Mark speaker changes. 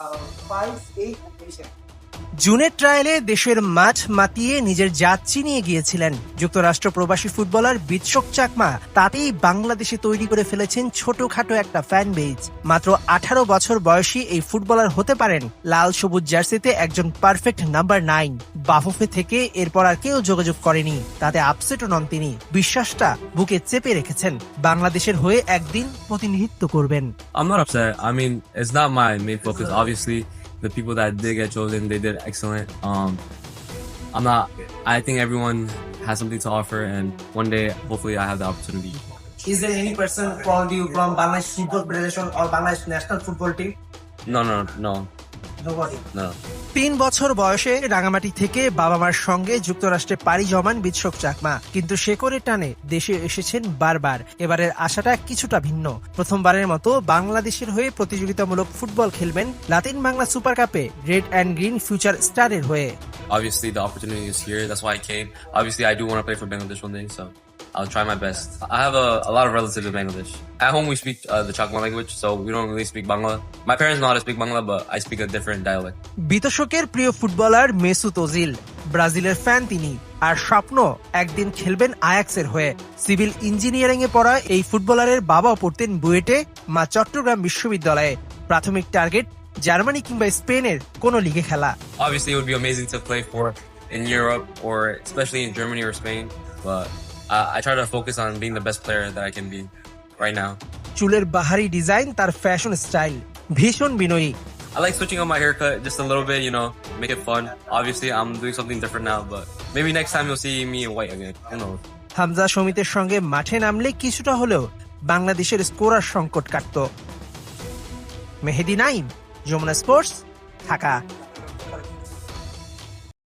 Speaker 1: around 5 a.m.
Speaker 2: জুনের ট্রায়ালে দেশের মাঠ মাতিয়ে নিজের জাত চিনিয়ে গিয়েছিলেন। যুক্তরাষ্ট্র প্রবাসী ফুটবলার বিৎসক চাকমা তাতেই বাংলাদেশে তৈরি করে ফেলেছেন ছোটখাটো একটা ফ্যান বেজ মাত্র আঠারো বছর বয়সী এই ফুটবলার হতে পারেন। লাল সবুজ জার্সিতে একজন পারফেক্ট নাম্বার নাইন বাফুফে থেকে এরপর আর কেউ যোগাযোগ করেনি। তাতে আপসেটও নন তিনি। বিশ্বাসটা বুকে চেপে রেখেছেন। বাংলাদেশের হয়ে একদিন প্রতিনিধিত্ব করবেন।
Speaker 3: Focus. Obviously, the people that did get chosen, they did excellent. Um, I'm not. I think everyone has something to offer, and one day, hopefully, I have the opportunity.
Speaker 1: Is there any person called you from Bangladesh Football Federation or Bangladesh national football team?
Speaker 3: No, no, no,
Speaker 1: Nobody.
Speaker 3: no.
Speaker 2: তিন বছর বয়সে রাঙামাটি থেকে বাবা মার সঙ্গে যুক্তরাষ্ট্রে পাড়ি জমান বিৎসক চাকমা কিন্তু শেকড়ে টানে দেশে এসেছেন বারবার এবারের আশাটা কিছুটা ভিন্ন প্রথমবারের মতো বাংলাদেশের হয়ে প্রতিযোগিতামূলক ফুটবল খেলবেন লাতিন বাংলা সুপার কাপে রেড অ্যান্ড গ্রিন ফিউচার স্টারের হয়ে
Speaker 3: Obviously, the opportunity is here. That's why I came. Obviously, I do want to play for Bangladesh one day, so I'll try my best. I have a, a lot of relatives in Bangladesh. At home, we speak uh, the Chakma language, so we don't really speak Bangla. My parents know how to speak Bangla, but I speak a different dialect.
Speaker 2: বিতশকের প্রিয় footballer Mesut Ozil ব্রাজিলের fan তিনি আর স্বপ্ন একদিন খেলবেন আয়াক্সের হয়ে civil engineering এ পড়া এই ফুটবলারের বাবাও পড়তেন বুয়েটে মা চট্টগ্রাম বিশ্ববিদ্যালয়ে প্রাথমিক টার্গেট জার্মানি কিংবা স্পেনের কোনো লিগে খেলা
Speaker 3: Obviously, it would be amazing to play for in Europe or especially in Germany or Spain, but uh, I try to focus on being the best player that I can be right now.
Speaker 2: চুলের বাহারি design তার fashion style ভীষণ বিনয়ী
Speaker 3: I like switching up my haircut just a little bit, you know, make it fun. Obviously, I'm doing something different now, but maybe next time you'll see me in white again. Who knows?
Speaker 2: Hamza সমিতের সঙ্গে মাঠে নামলে কিছুটা হলেও বাংলাদেশের scorer সংকট কাটত Mehedi Naim Jamuna sports Dhaka